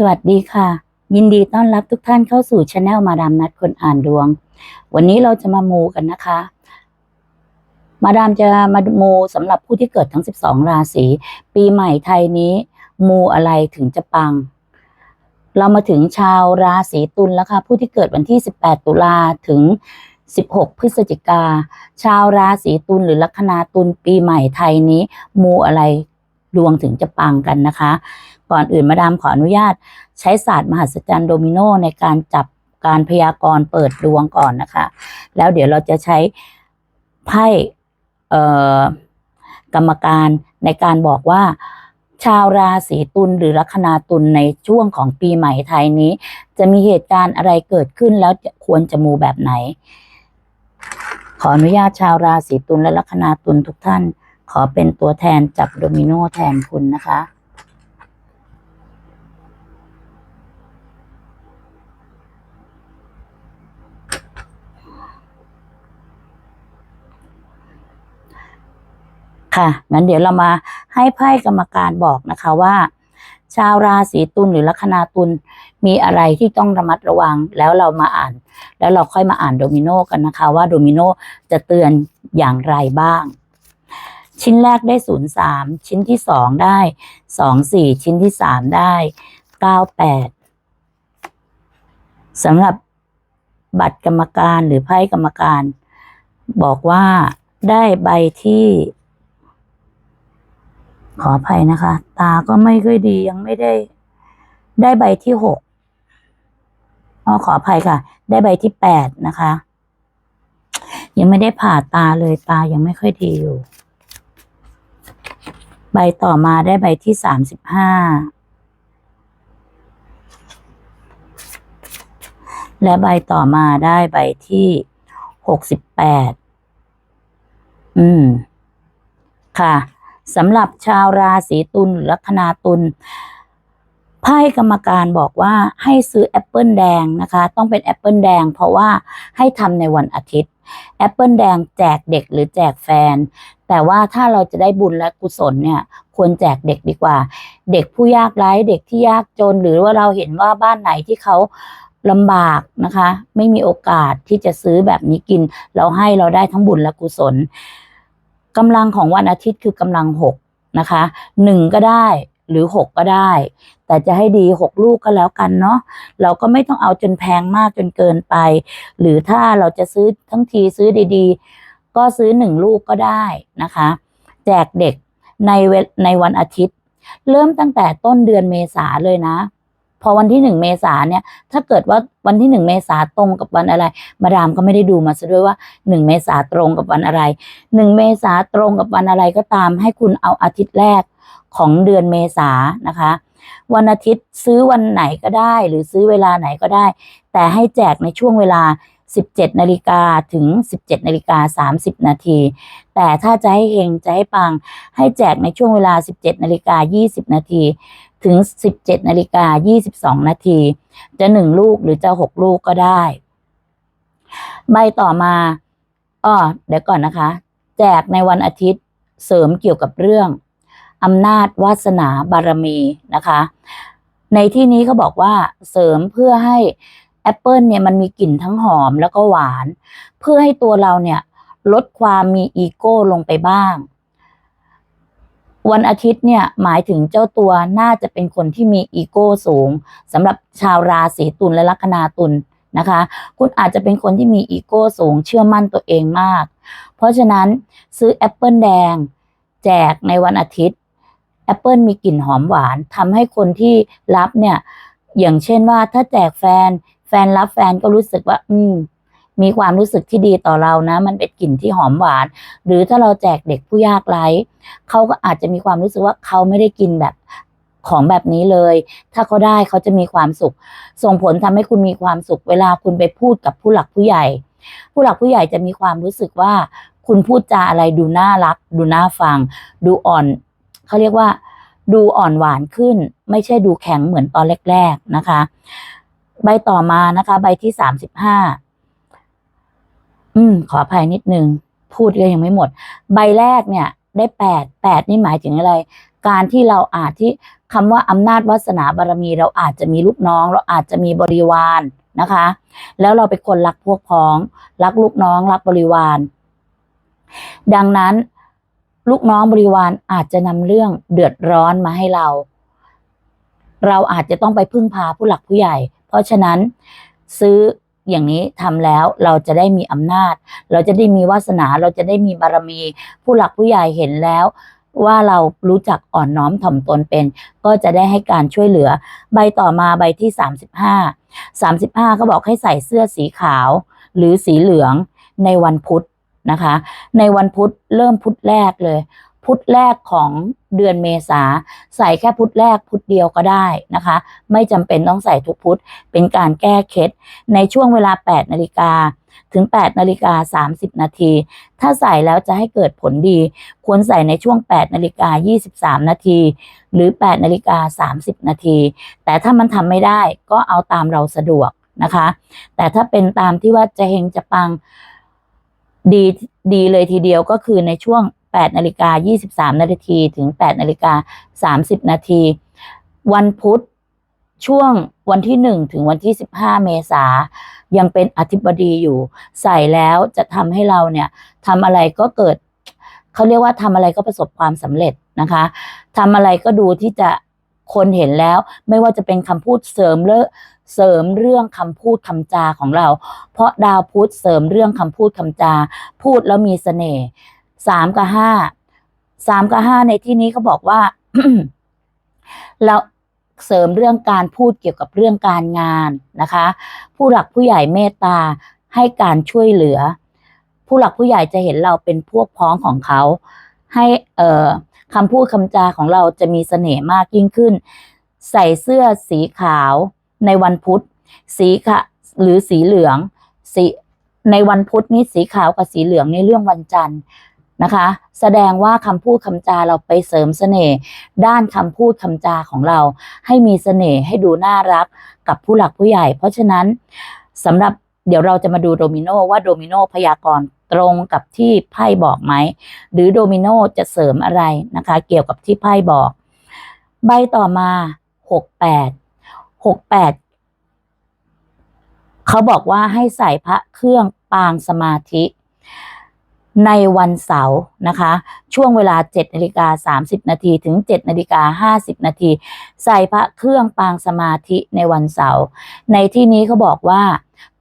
สวัสดีค่ะ ยินดีต้อนรับทุกท่านเข้าสู่ช anel มาดามนัดคนอ่านดวง วันนี้เราจะมามูกันนะคะ มาดามจะมามูสำหรับผู้ที่เกิดทั้ง 12 ราศีปีใหม่ไทยนี้ มูอะไรถึงจะปัง เรามาถึงชาวราศีตุลแล้วค่ะ ผู้ที่เกิดวันที่ 18 ตุลาถึง 16 พฤศจิกา ชาวราศีตุลหรือลัคนาตุลปีใหม่ไทยนี้ มูอะไรดวงถึงจะปังกันนะคะ ก่อนอื่นมาดามขออนุญาตใช้ศาสตร์มหัศจรรย์โดมิโนในการจับการพยากรณ์เปิดดวงก่อนนะคะ แล้วเดี๋ยวเราจะใช้ไพ่กรรมการในการบอกว่าชาวราศีตุลหรือลัคนาตุลในช่วงของปีใหม่ไทยนี้ จะมีเหตุการณ์อะไรเกิดขึ้นแล้วควรจะมูแบบไหน ขออนุญาตชาวราศีตุลและลัคนาตุลทุกท่าน ขอเป็นตัวแทนจับโดมิโนแทนคุณนะคะ ค่ะงั้นเดี๋ยวเรามาให้ไพ่กรรมการบอกนะคะว่า ชาวราศีตุลหรือลัคนาตุลมีอะไรที่ต้องระมัดระวังแล้วเรามาอ่าน แล้วเราค่อยมาอ่านโดมิโนกันนะคะ ว่าโดมิโนจะเตือนอย่างไรบ้าง ชิ้นแรกได้ศูนย์สามชิ้นที่สองได้สองสี่ชิ้นที่สามได้เก้าแปดสำหรับบัตรกรรมการหรือไพ่กรรมการ บอกว่าได้ใบที่ ขออภัยนะคะ ตาก็ไม่ค่อยดียังไม่ได้ ได้ใบที่หกอ๋อขออภัยค่ะ ได้ใบที่แปดนะคะ ยังไม่ได้ผ่าตาเลยตายังไม่ค่อยดีอยู่ ใบต่อมาได้ใบที่สามสิบห้าและใบต่อมาได้ใบที่หกสิบแปด อืม ค่ะ สำหรับชาวราศีตุลหรือลัคนาตุลไพ่กรรมการบอกว่าให้ซื้อแอปเปิลแดงนะคะ ต้องเป็นแอปเปิลแดง เพราะว่าให้ทำในวันอาทิตย์แอปเปิลแดงแจกเด็กหรือแจกแฟน แต่ว่าถ้าเราจะได้บุญและกุศลเนี่ย ควรแจกเด็กดีกว่า เด็กผู้ยากไร้เด็กที่ยากจน หรือว่าเราเห็นว่าบ้านไหนที่เขาลำบากนะคะ ไม่มีโอกาสที่จะซื้อแบบนี้กิน เราให้เราได้ทั้งบุญและกุศล กำลังของวันอาทิตย์คือกำลังหกนะคะหนึ่งก็ได้หรือหกก็ได้ แต่จะให้ดีหกลูกก็แล้วกันเนาะเราก็ไม่ต้องเอาจนแพงมากจนเกินไป หรือถ้าเราจะซื้อทั้งทีซื้อดีๆ ก็ซื้อหนึ่งลูกก็ได้นะคะ แจกเด็กในเวในวันอาทิตย์ เริ่มตั้งแต่ต้นเดือนเมษาเลยนะ พอวันที่หนึ่งเมษาเนี่ย ถ้าเกิดว่าวันที่หนึ่งเมษาตรงกับวันอะไร มาดามก็ไม่ได้ดูมาซะด้วยว่าหนึ่งเมษาตรงกับวันอะไรหนึ่งเมษาตรงกับวันอะไรก็ตาม ให้คุณเอาอาทิตย์แรกของเดือนเมษานะคะ วันอาทิตย์ซื้อวันไหนก็ได้ หรือซื้อเวลาไหนก็ได้ แต่ให้แจกในช่วงเวลา 17นาฬิกาถึง 17นาฬิกา30นาที แต่ถ้าจะให้เฮงจะให้ปัง ให้แจกในช่วงเวลา 17นาฬิกา20นาที ถึง 17นาฬิกา22 นาที จะหนึ่งลูกหรือจะหกลูกก็ได้ ใบต่อมาอ้อเดี๋ยวก่อนนะคะ แจกในวันอาทิตย์เสริมเกี่ยวกับเรื่องอำนาจวาสนาบารมีนะคะ ในที่นี้เขาบอกว่าเสริมเพื่อให้แอปเปิลเนี่ยมันมีกลิ่นทั้งหอมแล้วก็หวาน เพื่อให้ตัวเราเนี่ยลดความมีอีโก้ลงไปบ้าง วันอาทิตย์เนี่ยหมายถึงเจ้าตัวน่าจะเป็นคนที่มีอีโก้สูงสำหรับชาวราศีตุลและลัคนาตุลนะคะ คุณอาจจะเป็นคนที่มีอีโก้สูงเชื่อมั่นตัวเองมาก เพราะฉะนั้นซื้อแอปเปิลแดง แจกในวันอาทิตย์แอปเปิลมีกลิ่นหอมหวานทำให้คนที่รับเนี่ยอย่างเช่นว่าถ้าแจกแฟน แฟนรับแฟนก็รู้สึกว่า อืม มีความรู้สึกที่ดีต่อเรานะ มันเป็นกลิ่นที่หอมหวาน หรือถ้าเราแจกเด็กผู้ยากไร้เขาก็อาจจะมีความรู้สึกว่าเขาไม่ได้กินแบบของแบบนี้เลย ถ้าเขาได้เขาจะมีความสุข ส่งผลทำให้คุณมีความสุข เวลาคุณไปพูดกับผู้หลักผู้ใหญ่ ผู้หลักผู้ใหญ่จะมีความรู้สึกว่า คุณพูดจาอะไรดูน่ารัก ดูน่าฟัง ดูอ่อน เขาเรียกว่า ดูอ่อนหวานขึ้น ไม่ใช่ดูแข็งเหมือนตอนแรก ๆนะคะ ใบต่อมานะคะ ใบที่สามสิบห้า อืม ขออภัยนิดนึง พูดก็ยังไม่หมด ใบแรกเนี่ย ได้แปดแปดนี่หมายถึงอะไร การที่เราอาจที่คำว่าอำนาจวาสนาบารมี เราอาจจะมีลูกน้อง เราอาจจะมีบริวารนะคะ แล้วเราเป็นคนรักพวกพ้อง รักลูกน้อง รักบริวาร ดังนั้นลูกน้องบริวารอาจจะนำเรื่องเดือดร้อนมาให้เรา เราอาจจะต้องไปพึ่งพาผู้หลักผู้ใหญ่ เพราะฉะนั้นซื้อ อย่างนี้ทำแล้วเราจะได้มีอำนาจ เราจะได้มีวาสนาเราจะได้มีบารมี ผู้หลักผู้ใหญ่เห็นแล้ว ว่าเรารู้จักอ่อนน้อมถ่อมตนเป็น ก็จะได้ให้การช่วยเหลือ ใบต่อมาใบที่ 35 35ก็บอกให้ใส่เสื้อสีขาว หรือสีเหลืองในวันพุธนะคะ ในวันพุธเริ่มพุธแรกเลย พุธแรกของเดือนเมษาใส่แค่พุธแรกพุธเดียวก็ได้นะคะ ไม่จำเป็นต้องใส่ทุกพุธเป็นการแก้เคล็ดในช่วงเวลา 8 นาฬิกาถึง 8 นาฬิกา 30 นาที ถ้าใส่แล้วจะให้เกิดผลดี ควรใส่ในช่วง 8 นาฬิกา 23 นาที หรือ 8 นาฬิกา 30 นาที แต่ถ้ามันทำไม่ได้ก็เอาตามเราสะดวกนะคะ แต่ถ้าเป็นตามที่ว่าจะเฮงจะปังดีดีเลยทีเดียวก็คือในช่วง 8นาฬิกา23นาทีถึง 8นาฬิกา30นาทีวันพุธช่วงวันที่ 1 ถึงวันที่ 15 เมษายังเป็นอธิบดีอยู่ ใส่แล้วจะทำให้เราเนี่ยทำอะไรก็เกิดเขาเรียกว่าทำอะไรก็ประสบความสำเร็จนะคะทำอะไรก็ดูที่จะคนเห็นแล้ว ไม่ว่าจะเป็นคำพูดเสริมเลอะเสริมเรื่องคำพูดคำจาของเรา เพราะดาวพุธเสริมเรื่องคำพูดคำจา พูดแล้วมีเสน่ห์ สามกับห้าสามกับห้าในที่นี้เขาบอกว่าเราเสริมเรื่องการพูดเกี่ยวกับเรื่องการงานนะคะ ผู้หลักผู้ใหญ่เมตตาให้การช่วยเหลือ ผู้หลักผู้ใหญ่จะเห็นเราเป็นพวกพ้องของเขา ให้เอ่อคำพูดคำจาของเราจะมีเสน่ห์มากยิ่งขึ้น ใส่เสื้อสีขาวในวันพุธ สีขะหรือสีเหลืองสีในวันพุธนี้สีขาวกับสีเหลืองในเรื่องวันจันทร์ นะคะ แสดงว่าคำพูดคำจาเราไปเสริมเสน่ห์ด้านคำพูดคำจาของเรา ให้มีเสน่ห์ให้ดูน่ารักกับผู้หลักผู้ใหญ่ เพราะฉะนั้นสำหรับเดี๋ยวเราจะมาดูโดมิโนว่าโดมิโนพยากรณ์ตรงกับที่ไพ่บอกไหม หรือโดมิโนจะเสริมอะไรนะคะ เกี่ยวกับที่ไพ่บอก ใบต่อมาหกแปดหกแปดเขาบอกว่าให้ใส่พระเครื่องปางสมาธิ ในวันเสาร์นะคะ ช่วงเวลา7นาฬิกา30 นาทีถึง7นาฬิกา50 นาทีใส่พระเครื่องปางสมาธิในวันเสาร์ในที่นี้เขาบอกว่า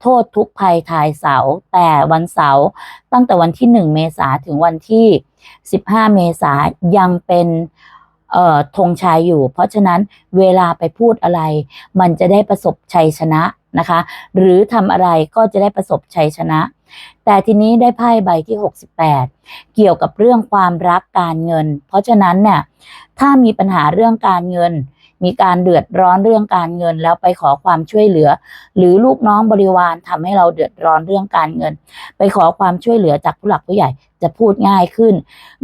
โทษทุกภัยทายเสาร์แต่วันเสาร์ตั้งแต่วันที่ 1 เมษาถึงวันที่ 15 เมษายังเป็นธงชัยอยู่ เพราะฉะนั้นเวลาไปพูดอะไร มันจะได้ประสบชัยชนะนะคะ หรือทำอะไรก็จะได้ประสบชัยชนะ แต่ทีนี้ได้ไพ่ใบที่ 68 เกี่ยวกับเรื่องความรักการเงิน เพราะฉะนั้นเนี่ยถ้ามีปัญหาเรื่องการเงิน มีการเดือดร้อนเรื่องการเงิน แล้วไปขอความช่วยเหลือ หรือลูกน้องบริวารทำให้เราเดือดร้อนเรื่องการเงิน ไปขอความช่วยเหลือจากผู้หลักผู้ใหญ่จะพูดง่ายขึ้น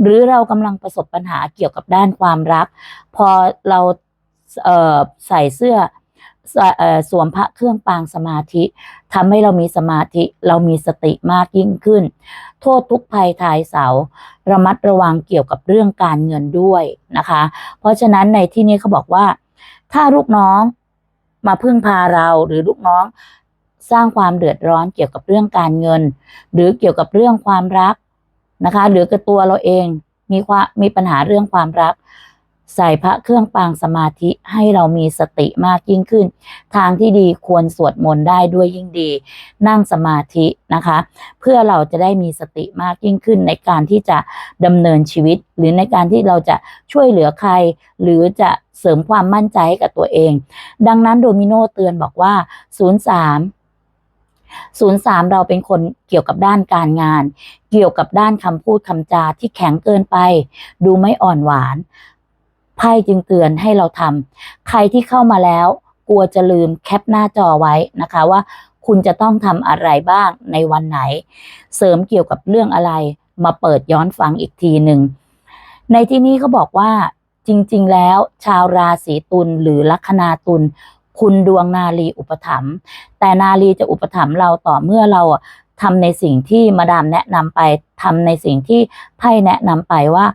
หรือเรากำลังประสบปัญหาเกี่ยวกับด้านความรัก พอเราเใส่เสื้อ ส่เอ่อสวมพระเครื่องปางสมาธิทำให้เรามีสมาธิเรามีสติมากยิ่งขึ้น โทษทุกภัยทายเสา ระมัดระวังเกี่ยวกับเรื่องการเงินด้วยนะคะ เพราะฉะนั้นในที่นี้เขาบอกว่า ถ้าลูกน้องมาพึ่งพาเราหรือลูกน้องสร้างความเดือดร้อนเกี่ยวกับเรื่องการเงิน หรือเกี่ยวกับเรื่องความรักนะคะ หรือกับตัวเราเองมีความมีปัญหาเรื่องความรัก ใส่พระเครื่องปางสมาธิให้เรามีสติมากยิ่งขึ้น ทางที่ดีควรสวดมนต์ได้ด้วยยิ่งดี นั่งสมาธินะคะ เพื่อเราจะได้มีสติมากยิ่งขึ้นในการที่จะดำเนินชีวิต หรือในการที่เราจะช่วยเหลือใคร หรือจะเสริมความมั่นใจให้กับตัวเอง ดังนั้นโดมิโนเตือนบอกว่า 03 03 เราเป็นคนเกี่ยวกับด้านการงาน เกี่ยวกับด้านคำพูดคำจาที่แข็งเกินไป ดูไม่อ่อนหวาน ไพ่จึงเตือนให้เราทำใครที่เข้ามาแล้ว กลัวจะลืมแคปหน้าจอไว้นะคะว่าคุณจะต้องทำอะไรบ้างในวันไหน เสริมเกี่ยวกับเรื่องอะไร มาเปิดย้อนฟังอีกทีหนึ่ง ในที่นี้เขาบอกว่า จริง ๆ แล้ว ชาวราศีตุลหรือลัคนาตุลคุณดวงนาลีอุปถัมภ์แต่นาลีจะอุปถัมภ์เราต่อเมื่อเราทำในสิ่งที่มาดามแนะนำไปทำในสิ่งที่ไพ่แนะนำไปว่า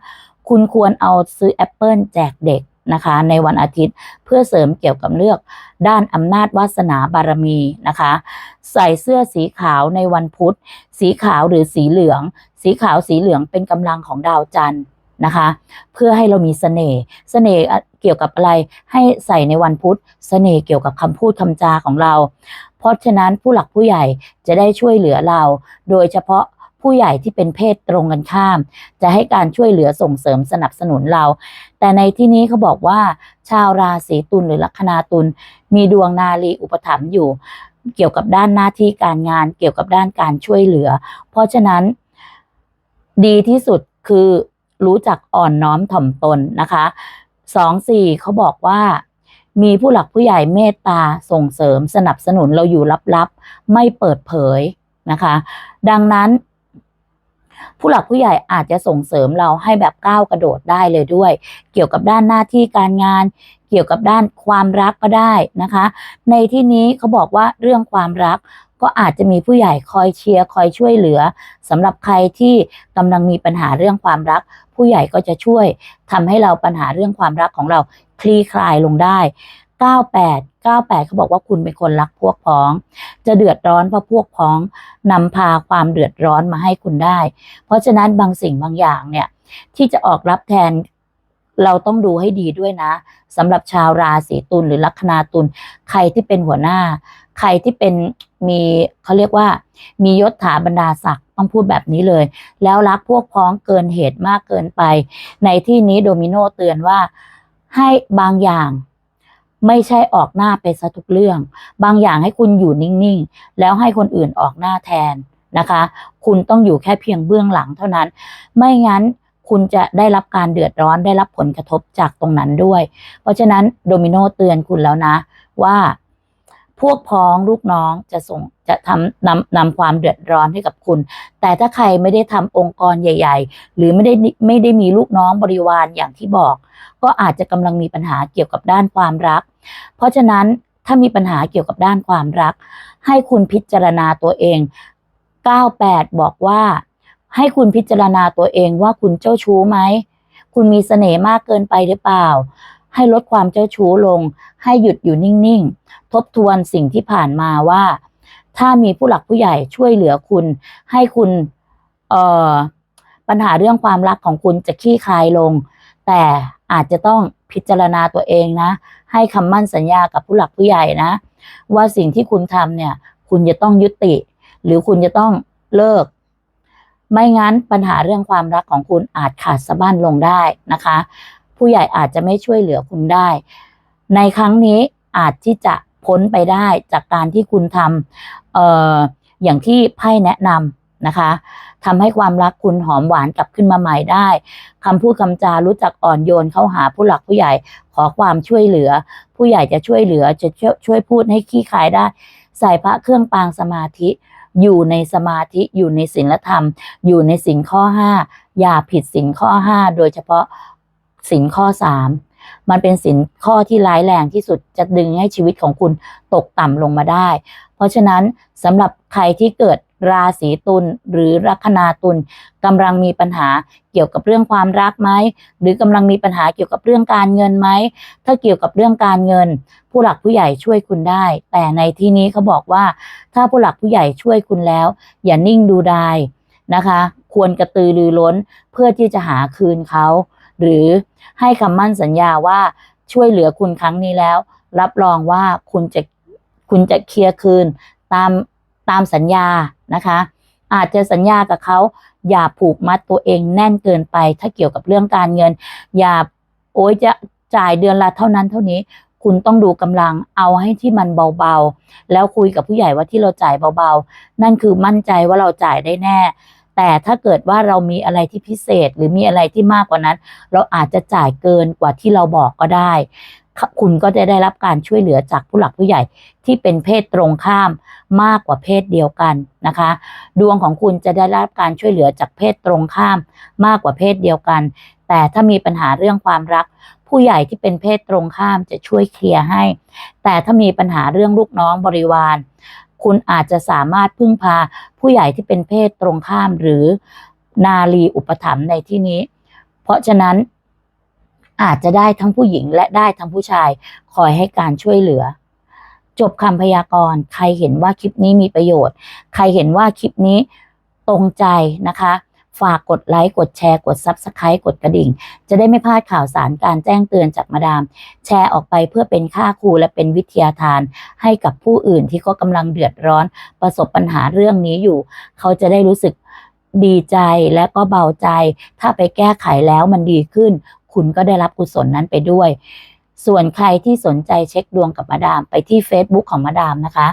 คุณควรเอาซื้อแอปเปิลแจกเด็กนะคะ ในวันอาทิตย์เพื่อเสริมเกี่ยวกับเลือกด้านอำนาจวาสนาบารมีนะคะ ใส่เสื้อสีขาวในวันพุธ สีขาวหรือสีเหลือง สีขาวสีเหลืองเป็นกำลังของดาวจันทร์นะคะ เพื่อให้เรามีเสน่ห์เสน่ห์เกี่ยวกับอะไรให้ใส่ในวันพุธเสน่ห์เกี่ยวกับคำพูดคำจาของเรา เพราะฉะนั้นผู้หลักผู้ใหญ่จะได้ช่วยเหลือเรา โดยเฉพาะ ผู้ใหญ่ที่เป็นเพศตรงกันข้าม จะให้การช่วยเหลือส่งเสริมสนับสนุนเรา แต่ในที่นี้เขาบอกว่า ชาวราศีตุลหรือลัคนาตุลมีดวงนาลีอุปถัมภ์อยู่ เกี่ยวกับด้านหน้าที่การงาน เกี่ยวกับด้านการช่วยเหลือ เพราะฉะนั้น ดีที่สุดคือรู้จักอ่อนน้อมถ่อมตนนะคะสองสี่เขาบอกว่ามีผู้หลักผู้ใหญ่เมตตาส่งเสริมสนับสนุนเราอยู่ลับๆ ไม่เปิดเผยนะคะ ดังนั้น ผู้หลักผู้ใหญ่อาจจะส่งเสริมเราให้แบบก้าวกระโดดได้เลยด้วย เกี่ยวกับด้านหน้าที่การงาน เกี่ยวกับด้านความรักก็ได้นะคะ ในที่นี้เขาบอกว่าเรื่องความรักก็อาจจะมีผู้ใหญ่คอยเชียร์คอยช่วยเหลือสำหรับใครที่กำลังมีปัญหาเรื่องความรัก ผู้ใหญ่ก็จะช่วยทำให้เราปัญหาเรื่องความรักของเราคลี่คลายลงได้ 98 98เขาบอกว่าคุณเป็นคนรักพวกพ้อง จะเดือดร้อนเพราะพวกพ้องนำพาความเดือดร้อนมาให้คุณได้ เพราะฉะนั้นบางสิ่งบางอย่างเนี่ยที่จะออกรับแทนเราต้องดูให้ดีด้วยนะสำหรับชาวราศีตุลหรือลัคนาตุลใครที่เป็นหัวหน้า ใครที่เป็นมีเขาเรียกว่า มียศถาบรรดาศักดิ์ต้องพูดแบบนี้เลย แล้วรักพวกพ้องเกินเหตุมากเกินไป ในที่นี้โดมิโนเตือนว่าให้บางอย่าง ไม่ใช่ออกหน้าไปซะทุกเรื่อง บางอย่างให้คุณอยู่นิ่งๆ แล้วให้คนอื่นออกหน้าแทนนะคะ คุณต้องอยู่แค่เพียงเบื้องหลังเท่านั้น ไม่งั้นคุณจะได้รับการเดือดร้อนได้รับผลกระทบจากตรงนั้นด้วย เพราะฉะนั้นโดมิโนเตือนคุณแล้วนะว่าพวกพ้องลูกน้องจะส่งจะทำนำนำความเดือดร้อนให้กับคุณ แต่ถ้าใครไม่ได้ทำองค์กรใหญ่ ๆ หรือไม่ได้ไม่ได้มีลูกน้องบริวารอย่างที่บอก ก็อาจจะกำลังมีปัญหาเกี่ยวกับด้านความรัก เพราะฉะนั้นถ้ามีปัญหาเกี่ยวกับด้านความรัก ให้คุณพิจารณาตัวเอง 98 บอกว่า ให้คุณพิจารณาตัวเองว่าคุณเจ้าชู้ไหม คุณมีเสน่ห์มากเกินไปหรือเปล่า ให้ลดความเจ้าชู้ลง ให้หยุดอยู่นิ่งๆ ทบทวนสิ่งที่ผ่านมาว่า ถ้ามีผู้หลักผู้ใหญ่ช่วยเหลือคุณ ให้คุณเอ่อปัญหาเรื่องความรักของคุณจะคลี่คลายลง แต่อาจจะต้อง พิจารณาตัวเองนะ ให้คำมั่นสัญญากับผู้หลักผู้ใหญ่นะ ว่าสิ่งที่คุณทำเนี่ย คุณจะต้องยุติ หรือคุณจะต้องเลิก ไม่งั้นปัญหาเรื่องความรักของคุณอาจขาดสะบั้นลงได้นะคะ ผู้ใหญ่อาจจะไม่ช่วยเหลือคุณได้ ในครั้งนี้อาจที่จะพ้นไปได้จากการที่คุณทำเอ่ออย่างที่ไพ่แนะนำ นะคะทำให้ความรักคุณหอมหวานกลับขึ้นมาใหม่ได้คำพูดคำจารู้จักอ่อนโยนเข้าหาผู้หลักผู้ใหญ่ขอความช่วยเหลือ ผู้ใหญ่จะช่วยเหลือจะช่วยวยพูดให้ขี้คายได้ ใส่พระเครื่องปางสมาธิอยู่ในสมาธิอยู่ในศีลธรรม อยู่ในศีลข้อ5อย่าผิดศีลข้อ5โดยเฉพาะศีลข้อ3มันเป็นศีลข้อที่ร้ายแรงที่สุดจะดึงให้ชีวิตของคุณตกต่ำลงมาได้ เพราะฉะนั้นสำหรับใครที่เกิด ราศีตุลหรือลัคนาตุลกำลังมีปัญหาเกี่ยวกับเรื่องความรักไหมหรือกำลังมีปัญหาเกี่ยวกับเรื่องการเงินไหมถ้าเกี่ยวกับเรื่องการเงิน ผู้หลักผู้ใหญ่ช่วยคุณได้ แต่ในที่นี้เขาบอกว่า ถ้าผู้หลักผู้ใหญ่ช่วยคุณแล้ว อย่านิ่งดูดายนะคะ ควรกระตือรือร้นเพื่อที่จะหาคืนเขาหรือให้คำมั่นสัญญาว่าช่วยเหลือคุณครั้งนี้แล้ว รับรองว่าคุณจะคุณจะเคลียร์คืนตาม ตามสัญญานะคะ อาจจะสัญญากับเขาอย่าผูกมัดตัวเองแน่นเกินไป ถ้าเกี่ยวกับเรื่องการเงิน อย่าโอ้ยจะจ่ายเดือนละเท่านั้นเท่านี้คุณต้องดูกำลังเอาให้ที่มันเบาๆ แล้วคุยกับผู้ใหญ่ว่าที่เราจ่ายเบาๆ นั่นคือมั่นใจว่าเราจ่ายได้แน่ แต่ถ้าเกิดว่าเรามีอะไรที่พิเศษหรือมีอะไรที่มากกว่านั้น เราอาจจะจ่ายเกินกว่าที่เราบอกก็ได้ คุณก็จะได้รับการช่วยเหลือจากผู้หลักผู้ใหญ่ที่เป็นเพศตรงข้ามมากกว่าเพศเดียวกันนะคะ ดวงของคุณจะได้รับการช่วยเหลือจากเพศตรงข้ามมากกว่าเพศเดียวกัน แต่ถ้ามีปัญหาเรื่องความรัก ผู้ใหญ่ที่เป็นเพศตรงข้ามจะช่วยเคลียร์ให้ แต่ถ้ามีปัญหาเรื่องลูกน้องบริวาร คุณอาจจะสามารถพึ่งพาผู้ใหญ่ที่เป็นเพศตรงข้ามหรือนาลีอุปถัมภ์ในที่นี้ผราะฉะนั้น อาจจะได้ทั้งผู้หญิงและได้ทั้งผู้ชายคอยให้การช่วยเหลือ จบคำพยากรณ์ใครเห็นว่าคลิปนี้มีประโยชน์ ใครเห็นว่าคลิปนี้ตรงใจนะคะ ฝากกดไลค์กดแชร์ กด Subscribe กดกระดิ่ง จะได้ไม่พลาดข่าวสารการแจ้งเตือนจากมาดาม แชร์ออกไปเพื่อเป็นค่าครูและเป็นวิทยาทาน ให้กับผู้อื่นที่เขากำลังเดือดร้อน ประสบปัญหาเรื่องนี้อยู่ เขาจะได้รู้สึกดีใจและก็เบาใจ ถ้าไปแก้ไขแล้วมันดีขึ้น คุณก็ได้รับกุศลนั้นไปด้วย ส่วนใครที่สนใจเช็คดวงกับมาดามไปที่ Facebook ของมาดามนะคะ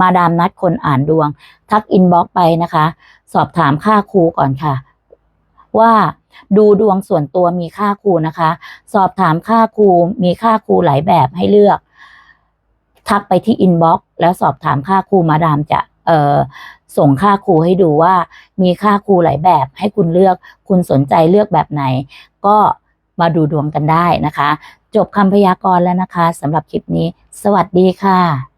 มาดามนัดคนอ่านดวง ทักอินบ็อกไปนะคะ สอบถามค่าครูก่อนค่ะ ว่าดูดวงส่วนตัวมีค่าครูนะคะ สอบถามค่าครูมีค่าครูหลายแบบให้เลือก ทักไปที่อินบ็อกแล้วสอบถามค่าครูมาดามจะเอ่อส่งค่าครูให้ดูว่ามีค่าครูหลายแบบให้คุณเลือก คุณสนใจเลือกแบบไหน ก็ มาดูดวงกันได้นะคะ จบคำพยากรณ์แล้วนะคะสำหรับคลิปนี้ สวัสดีค่ะ